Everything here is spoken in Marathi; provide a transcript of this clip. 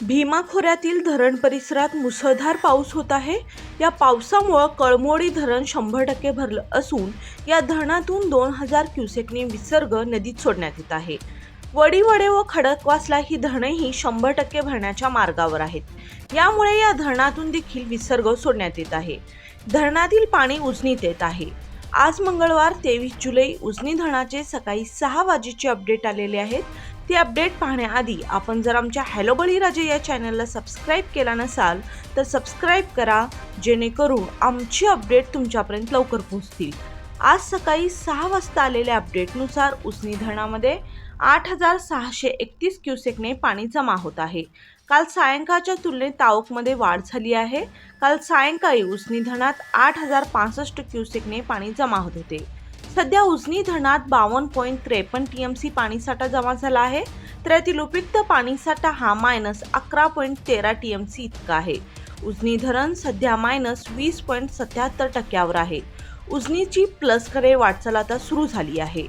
भीमा खोऱ्यातील धरण परिसरात मुसळधार पाऊस होत आहे. या पावसामुळं कळमोडी धरण शंभर टक्के भरलं असून या धरणातून दोन हजार क्युसेकने विसर्ग नदीत सोडण्यात येत आहे. वडीवडे व खडकवासला ही धरणेही शंभर टक्के भरण्याच्या मार्गावर आहेत. यामुळे या धरणातून देखील विसर्ग सोडण्यात येत आहे. धरणातील पाणी उजनीत येत आहे. आज मंगळवार तेवीस जुलै उजनी धरणाचे सकाळी सहा वाजेचे अपडेट आलेले आहेत. ती अपडेट पाहण्याआधी आपण जर आमच्या हॅलो बळीराजे या चॅनलला सबस्क्राईब केला नसाल तर सबस्क्राईब करा जेणेकरून आमची अपडेट तुमच्यापर्यंत लवकर पोहोचतील. आज सकाळी सहा वाजता आलेल्या अपडेटनुसार उसनी धरणामध्ये आठ हजार सहाशे एकतीस क्युसेकने पाणी जमा होत आहे. काल सायंकाळच्या तुलनेत ताऊकमध्ये वाढ झाली आहे. काल सायंकाळी उसनी धरणात आठ हजार पासष्ट क्युसेकने पाणी जमा होत होते. सध्या उजनी धरणात बावन्न पॉईंट त्रेपन्न टी एम सी पाणीसाठा जमा झाला आहे. तर यातील उपयुक्त पाणीसाठा हा मायनस अकरा पॉईंट तेरा टी एम सी इतका आहे. उजनी धरण सध्या मायनस वीस पॉईंट सत्याहत्तर टक्क्यावर आहे. उजनीची प्लसकडे वाटचाल आता सुरू झाली आहे.